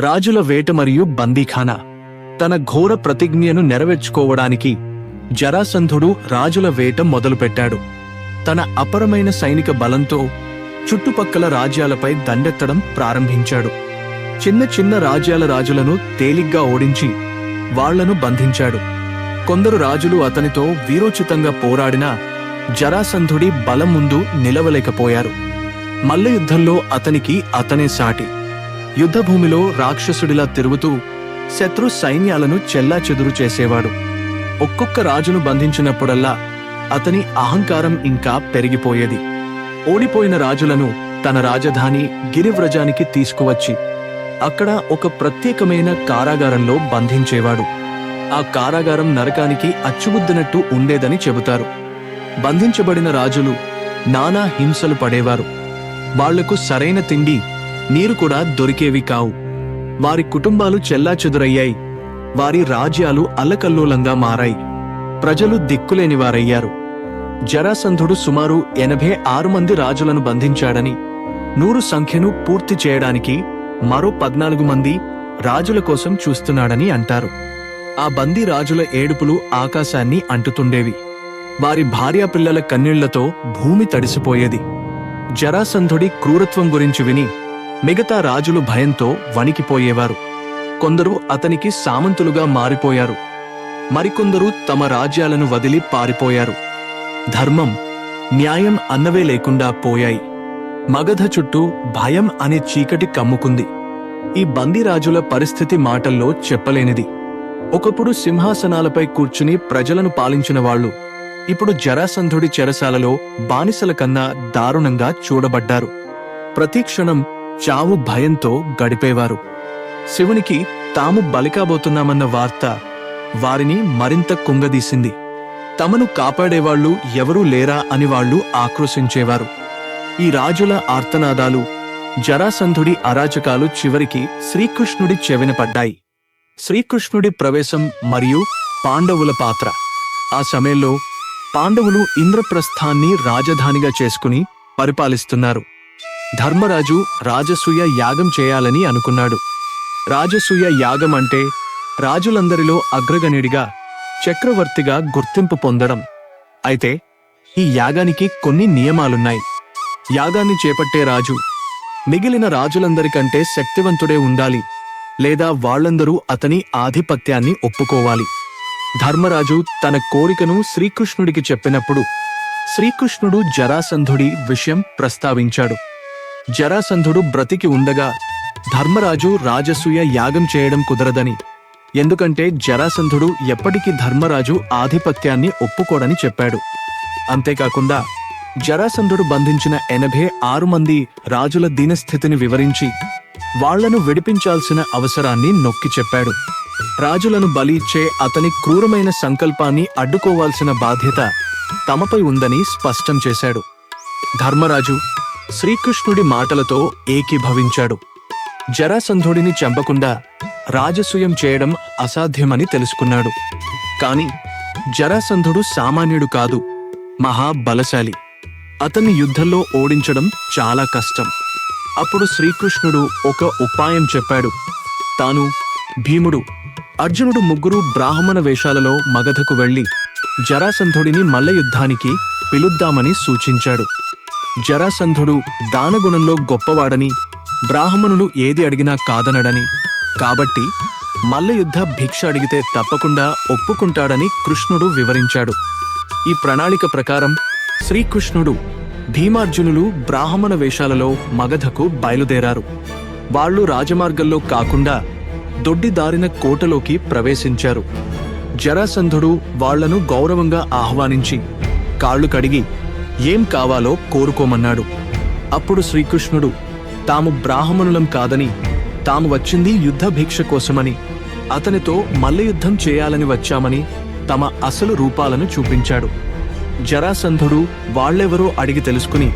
రాజుల వేట మరియు బందీఖానా. తన ఘోర ప్రతిజ్ఞను నెరవేర్చుకోవడానికి జరాసంధుడు రాజుల వేట మొదలుపెట్టాడు. తన అపరమైన సైనిక బలంతో చుట్టుపక్కల రాజ్యాలపై దండెత్తడం ప్రారంభించాడు. చిన్న చిన్న రాజ్యాల రాజులను తేలిగ్గా ఓడించి వాళ్ళను బంధించాడు. కొందరు రాజులు అతనితో వీరోచితంగా పోరాడినా జరాసంధుడి బలం ముందు నిలవలేకపోయారు. మల్లయుద్ధంలో అతనికి అతనే సాటి. యుద్ధభూమిలో రాక్షసుడిలా తిరుగుతూ శత్రు సైన్యాలను చెల్లాచెదురు చేసేవాడు. ఒక్కొక్క రాజును బంధించినప్పుడల్లా అతని అహంకారం ఇంకా పెరిగిపోయేది. ఓడిపోయిన రాజులను తన రాజధాని గిరివ్రజానికి తీసుకువచ్చి అక్కడ ఒక ప్రత్యేకమైన కారాగారంలో బంధించేవాడు. ఆ కారాగారం నరకానికి అచ్చుబుద్దినట్టు ఉండేదని చెబుతారు. బంధించబడిన రాజులు నానా హింసలు పడేవారు. వాళ్ళకు సరైన తిండి నీరు కూడా దొరికేవి కావు. వారి కుటుంబాలు చెల్లాచెదురయ్యాయి. వారి రాజ్యాలు అల్లకల్లోలంగా మారాయి. ప్రజలు దిక్కులేనివారయ్యారు జరాసంధుడు సుమారు ఎనభై ఆరు మంది రాజులను బంధించాడని నూరు సంఖ్యను పూర్తి చేయడానికి మరో పద్నాలుగు మంది రాజుల కోసం చూస్తున్నాడని అంటారు. ఆ బందీ రాజుల ఏడుపులు ఆకాశాన్ని అంటుతుండేవి. వారి భార్యా పిల్లల కన్నీళ్ళతో భూమి తడిసిపోయేది. జరాసంధుడి క్రూరత్వం గురించి విని మిగతా రాజులు భయంతో వణికిపోయేవారు. కొందరు అతనికి సామంతులుగా మారిపోయారు. మరికొందరు తమ రాజ్యాలను వదిలి పారిపోయారు. ధర్మం న్యాయం అన్నవే లేకుండా పోయాయి. మగధ చుట్టూ భయం అనే చీకటి కమ్ముకుంది. ఈ బందీరాజుల పరిస్థితి మాటల్లో చెప్పలేనిది. ఒకప్పుడు సింహాసనాలపై కూర్చుని ప్రజలను పాలించిన వాళ్ళు ఇప్పుడు జరాసంధుడి చెరసాలలో బానిసల కన్నా దారుణంగా చూడబడ్డారు. ప్రతిక్షణం చావు భయంతో గడిపేవారు. శివునికి తాము బలికాబోతున్నామన్న వార్త వారిని మరింత కుంగదీసింది. తమను కాపాడేవాళ్ళు ఎవరూ లేరా అని వాళ్ళు ఆక్రోశించేవారు. ఈ రాజుల ఆర్తనాదాలు జరాసంధుడి అరాచకాలు చివరికి శ్రీకృష్ణుడి చెవిన పడ్డాయి. శ్రీకృష్ణుడి ప్రవేశం మరియు పాండవుల పాత్ర. ఆ సమయంలో పాండవులు ఇంద్రప్రస్థాన్ని రాజధానిగా చేసుకుని పరిపాలిస్తున్నారు. ధర్మరాజు రాజసూయ యాగం చేయాలని అనుకున్నాడు. రాజసూయ యాగం అంటే రాజులందరిలో అగ్రగణ్యుడిగా చక్రవర్తిగా గుర్తింపు పొందడం. అయితే ఈ యాగానికి కొన్ని నియమాలున్నాయి. యాగాన్ని చేపట్టే రాజు మిగిలిన రాజులందరికంటే శక్తివంతుడే ఉండాలి లేదా వాళ్ళందరూ అతని ఆధిపత్యాన్ని ఒప్పుకోవాలి. ధర్మరాజు తన కోరికను శ్రీకృష్ణుడికి చెప్పినప్పుడు శ్రీకృష్ణుడు జరాసంధుడి విషయం ప్రస్తావించాడు. జరాసంధుడు బ్రతికి ఉండగా ధర్మరాజు రాజసూయ యాగం చేయడం కుదరదని. ఎందుకంటే జరాసంధుడు ఎప్పటికీ ధర్మరాజు ఆధిపత్యాన్ని ఒప్పుకోడని చెప్పాడు. అంతేకాకుండా జరాసంధుడు బంధించిన ఎనభై ఆరు మంది రాజుల దీనస్థితిని వివరించి వాళ్ళను విడిపించాల్సిన అవసరాన్ని నొక్కి చెప్పాడు. రాజులను బలి ఇచ్చే అతని క్రూరమైన సంకల్పాన్ని అడ్డుకోవాల్సిన బాధ్యత తమపై ఉందని స్పష్టం చేశాడు. ధర్మరాజు శ్రీకృష్ణుడి మాటలతో ఏకీభవించాడు. జరాసంధుడిని చంపకుండా రాజసూయం చేయడం అసాధ్యమని తెలుసుకున్నాడు. కాని జరాసంధుడు సామాన్యుడు కాదు మహాబలశాలి. అతన్ని యుద్ధంలో ఓడించడం చాలా కష్టం. అప్పుడు శ్రీకృష్ణుడు ఒక ఉపాయం చెప్పాడు. తాను భీముడు. అర్జునుడు ముగ్గురు బ్రాహ్మణ వేషాలలో మగధకు వెళ్ళి జరాసంధుడిని మల్ల యుద్ధానికి పిలుద్దామని సూచించాడు. జరాసంధుడు దానగుణంలో గొప్పవాడని బ్రాహ్మణులు ఏది అడిగినా కాదనడని. కాబట్టి మల్లయుద్ధ భిక్ష అడిగితే తప్పకుండా ఒప్పుకుంటాడని కృష్ణుడు వివరించాడు. ఈ ప్రణాళిక ప్రకారం శ్రీకృష్ణుడు భీమార్జునులు బ్రాహ్మణ వేషాలలో మగధకు బయలుదేరారు. వాళ్ళు రాజమార్గంలో కాకుండా దొడ్డిదారిన కోటలోకి ప్రవేశించారు. జరాసంధుడు వాళ్ళను గౌరవంగా ఆహ్వానించి కాళ్ళు కడిగి ఏం కావాలో కోరుకోమన్నాడు. అప్పుడు శ్రీకృష్ణుడు తాము బ్రాహ్మణులం కాదని తాము వచ్చింది యుద్ధ భిక్ష కోసమని అతనితో మల్లయుద్ధం చేయాలని వచ్చామని తమ అసలు రూపాలను చూపించాడు. జరాసంధుడు వాళ్ళెవరో అడిగి తెలుసుకుని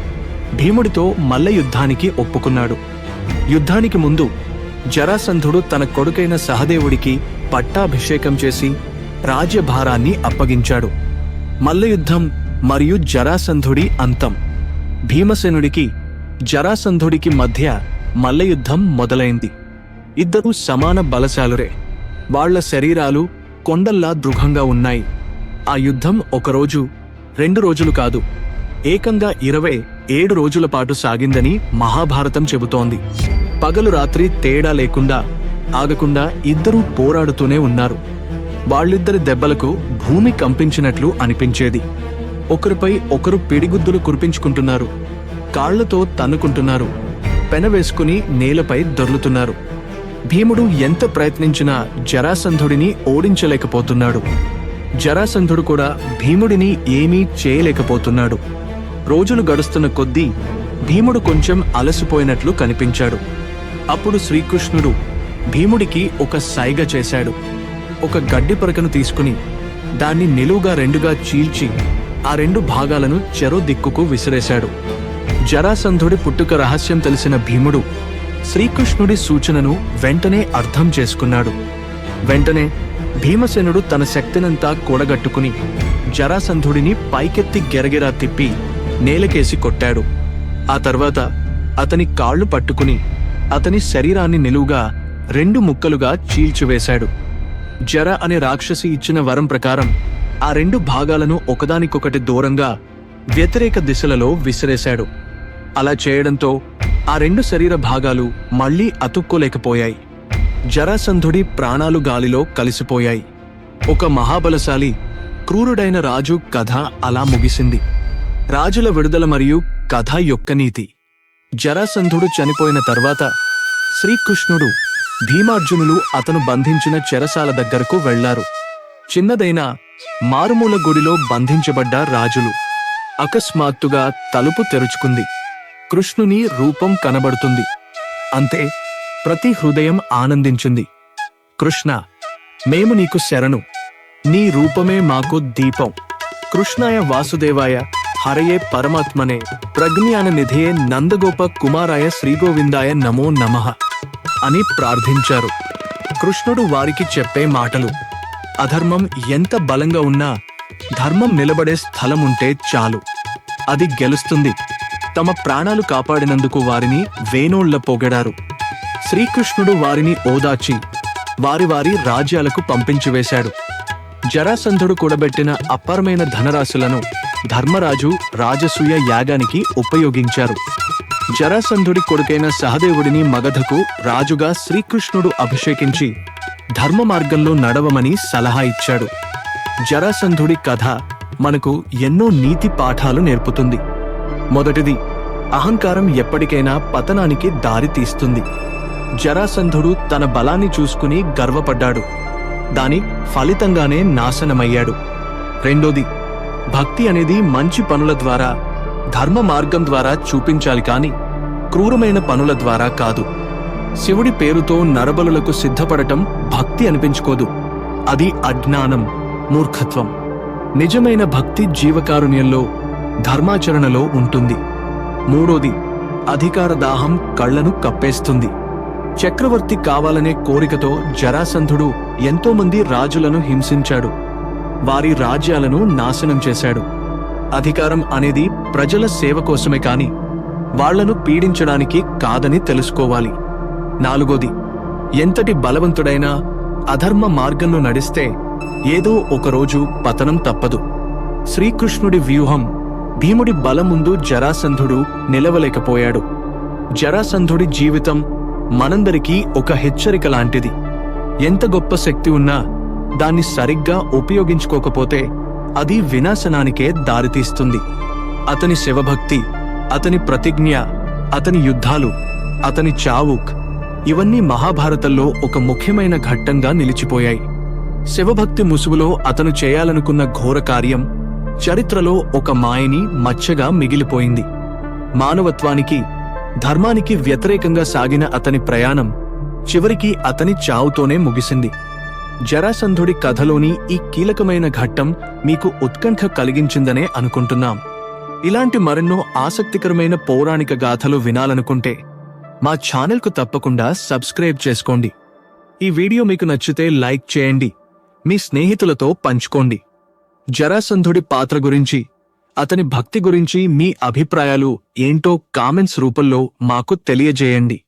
భీముడితో మల్లయుద్ధానికి ఒప్పుకున్నాడు. యుద్ధానికి ముందు జరాసంధుడు తన కొడుకైన సహదేవుడికి పట్టాభిషేకం చేసి రాజ్యభారాన్ని అప్పగించాడు. మల్లయుద్ధం మరియు జరాసంధుడి అంతం. భీమసేనుడికి జరాసంధుడికి మధ్య మల్లయుద్ధం మొదలైంది. ఇద్దరూ సమాన బలశాలురే. వాళ్ళ శరీరాలు కొండల్లా దృఢంగా ఉన్నాయి. ఆ యుద్ధం ఒకరోజు రెండు రోజులు కాదు. ఏకంగా ఇరవై ఏడు రోజుల పాటు సాగిందని మహాభారతం చెబుతోంది. పగలు రాత్రి తేడా లేకుండా ఆగకుండా ఇద్దరూ పోరాడుతూనే ఉన్నారు. వాళ్ళిద్దరి దెబ్బలకు భూమి కంపించినట్లు అనిపించేది. ఒకరిపై ఒకరు పిడిగుద్దులు కురిపించుకుంటున్నారు. కాళ్ళతో తన్నుకుంటున్నారు. పెన వేసుకుని నేలపై దొర్లుతున్నారు. భీముడు ఎంత ప్రయత్నించినా జరాసంధుడిని ఓడించలేకపోతున్నాడు. జరాసంధుడు కూడా భీముడిని ఏమీ చేయలేకపోతున్నాడు. రోజులు గడుస్తున్న కొద్దీ భీముడు కొంచెం అలసిపోయినట్లు కనిపించాడు. అప్పుడు శ్రీకృష్ణుడు భీముడికి ఒక సైగ చేశాడు. ఒక గడ్డి పరకను తీసుకుని దాన్ని నిలువుగా రెండుగా చీల్చి ఆ రెండు భాగాలను చెరో దిక్కుకు విసిరేశాడు. జరాసంధుడి పుట్టుక రహస్యం తెలిసిన భీముడు శ్రీకృష్ణుడి సూచనను వెంటనే అర్థం చేసుకున్నాడు. వెంటనే భీమసేనుడు తన శక్తినంతా కూడగట్టుకుని జరాసంధుడిని పైకెత్తి గెరగిరా తిప్పి నేలకేసి కొట్టాడు. ఆ తర్వాత అతని కాళ్ళు పట్టుకుని అతని శరీరాన్ని నిలువుగా రెండు ముక్కలుగా చీల్చివేశాడు. జర అనే రాక్షసి ఇచ్చిన వరం ప్రకారం ఆ రెండు భాగాలను ఒకదానికొకటి దూరంగా వ్యతిరేక దిశలలో విసిరేశాడు. అలా చేయడంతో ఆ రెండు శరీర భాగాలు మళ్ళీ అతుక్కోలేకపోయాయి. జరాసంధుడి ప్రాణాలు గాలిలో కలిసిపోయాయి. ఒక మహాబలశాలి క్రూరుడైన రాజు కథ అలా ముగిసింది. రాజుల విడుదల మరియు కథ యొక్క నీతి. జరాసంధుడు చనిపోయిన తర్వాత శ్రీకృష్ణుడు భీమార్జునులు అతను బంధించిన చెరసాల దగ్గరకు వెళ్ళారు. చిన్నదైన మారుమూల గుడిలో బంధించబడ్డ రాజులు. అకస్మాత్తుగా తలుపు తెరుచుకుంది. కృష్ణుని రూపం కనబడుతుంది. అంతే ప్రతి హృదయం ఆనందించింది. కృష్ణ మేము నీకు శరణు. నీ రూపమే మాకు దీపం. కృష్ణాయ వాసుదేవాయ హరయే పరమాత్మనే. ప్రజ్ఞాన నిధియే నందగోప కుమారాయ శ్రీగోవిందాయ నమో నమః అని ప్రార్థించారు. కృష్ణుడు వారికి చెప్పే మాటలు. అధర్మం ఎంత బలంగా ఉన్నా ధర్మం నిలబడే స్థలం ఉంటే చాలు. అది గెలుస్తుంది. తమ ప్రాణాలు కాపాడినందుకు వారిని వేణోళ్ళ పొగడారు. శ్రీకృష్ణుడు వారిని ఓదార్చి వారి వారి రాజ్యాలకు పంపించివేశాడు. జరాసంధుడు కూడబెట్టిన అపారమైన ధనరాశులను ధర్మరాజు రాజసూయ యాగానికి ఉపయోగించారు. జరాసంధుడి కొడుకైన సహదేవుడిని మగధకు రాజుగా శ్రీకృష్ణుడు అభిషేకించి ధర్మ మార్గంలో నడవమని సలహా ఇచ్చాడు. జరాసంధుడి కథ మనకు ఎన్నో నీతి పాఠాలు నేర్పుతుంది. మొదటిది అహంకారం ఎప్పటికైనా పతనానికి దారి తీస్తుంది. జరాసంధుడు తన బలాన్ని చూసుకుని గర్వపడ్డాడు. దాని ఫలితంగానే నాశనమయ్యాడు. రెండోది భక్తి అనేది మంచి పనుల ద్వారా ధర్మ మార్గం ద్వారా చూపించాలి కాని క్రూరమైన పనుల ద్వారా కాదు. శివుడి పేరుతో నరబలులకు సిద్ధపడటం భక్తి అనిపించుకోదు. అది అజ్ఞానం మూర్ఖత్వం. నిజమైన భక్తి జీవకారుణ్యంలో ధర్మాచరణలో ఉంటుంది. మూడోది అధికార దాహం కళ్ళను కప్పేస్తుంది. చక్రవర్తి కావాలనే కోరికతో జరాసంధుడు ఎంతోమంది రాజులను హింసించాడు. వారి రాజ్యాలను నాశనం చేశాడు. అధికారం అనేది ప్రజల సేవ కోసమే కాని వాళ్ళను పీడించడానికి కాదని తెలుసుకోవాలి. నాలుగోది ఎంతటి బలవంతుడైనా అధర్మ మార్గంలో నడిస్తే ఏదో ఒకరోజు పతనం తప్పదు. శ్రీకృష్ణుడి వ్యూహం భీముడి బలం ముందు జరాసంధుడు నిలవలేకపోయాడు. జరాసంధుడి జీవితం మనందరికీ ఒక హెచ్చరిక లాంటిది. ఎంత గొప్ప శక్తి ఉన్నా దాన్ని సరిగ్గా ఉపయోగించుకోకపోతే అది వినాశనానికే దారితీస్తుంది. అతని శివభక్తి అతని ప్రతిజ్ఞ అతని యుద్ధాలు అతని చావుక్ ఇవన్నీ మహాభారతంలో ఒక ముఖ్యమైన ఘట్టంగా నిలిచిపోయాయి. శివభక్తి ముసుగులో అతను చేయాలనుకున్న ఘోర కార్యం చరిత్రలో ఒక మాయని మచ్చగా మిగిలిపోయింది. మానవత్వానికి ధర్మానికి వ్యతిరేకంగా సాగిన అతని ప్రయాణం చివరికి అతని చావుతోనే ముగిసింది. జరాసంధుడి కథలోని ఈ కీలకమైన ఘట్టం మీకు ఉత్కంఠ కలిగించిందనే అనుకుంటున్నాం. ఇలాంటి మరెన్నో ఆసక్తికరమైన పౌరాణిక గాథలు వినాలనుకుంటే మా ఛానల్కు తప్పకుండా సబ్స్క్రైబ్ చేసుకోండి. ఈ వీడియో మీకు నచ్చితే లైక్ చేయండి. మీ స్నేహితులతో పంచుకోండి. జరాసంధుడి పాత్ర గురించి అతని భక్తి గురించి మీ అభిప్రాయాలు ఏంటో కామెంట్స్ రూపంలో మాకు తెలియజేయండి.